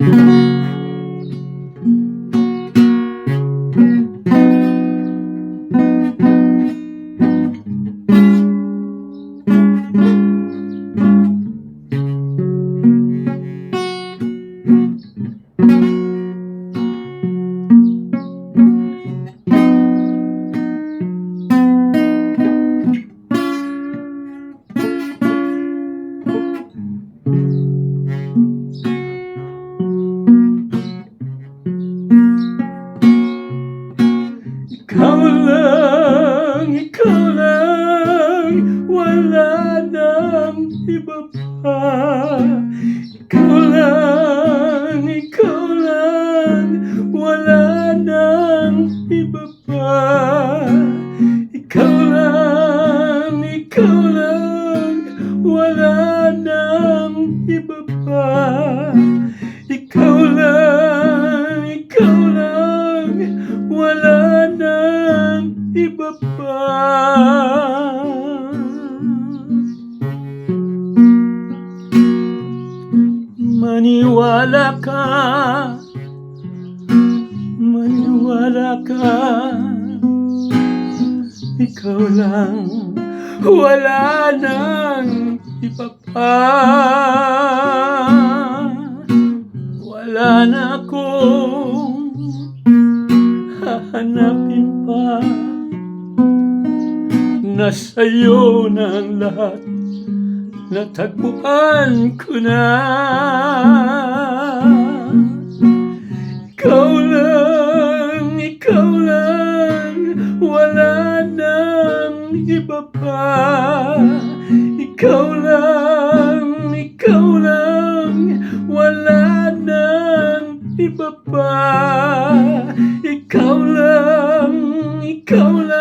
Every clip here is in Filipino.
Ikaw lang, ikaw lang, wala nang iba pa. Ikaw lang, ikaw lang, wala nang iba pa. Ikaw lang, ikaw lang, wala nang iba pa. Iba pa. Maniwala ka, maniwala ka, ikaw lang, wala nang iba pa. Wala na akong hahanapin pa Nasa'yo na ang lahat. Natagpuan ko na. Ikaw lang, ikaw lang. Wala nang iba pa. Ikaw lang, ikaw lang. Wala nang iba pa. Ikaw lang, ikaw lang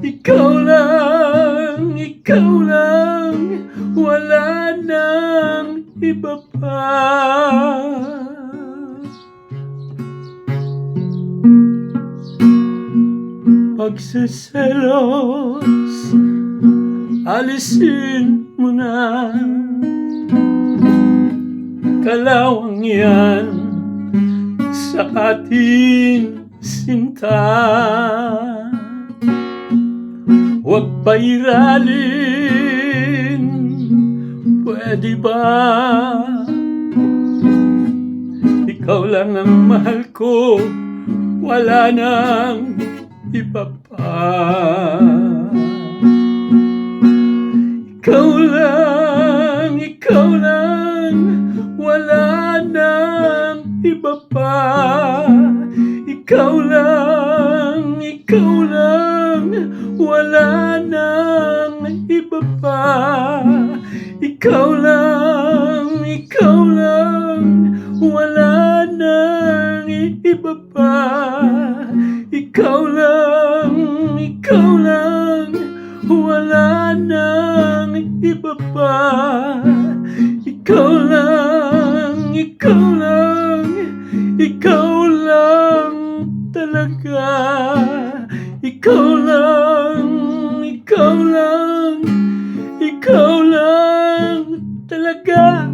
Ikaw lang, ikaw lang Wala nang iba pa. Pagsiselos Alisin mo na. Kalawang yan Sa ating sinta Huwag pairalin Pwede ba? Ikaw lang ang mahal ko. Wala nang iba pa. Ikaw lang, ikaw lang. Wala nang iba pa. Ikaw ikaw lang Wala nang iba pa. Ikaw lang, ikaw lang Wala nang iba pa. Ikaw lang, ikaw lang Wala nang iba pa. Ikaw lang, ikaw lang Ikaw Ikaw lang, ikaw lang, ikaw lang talaga.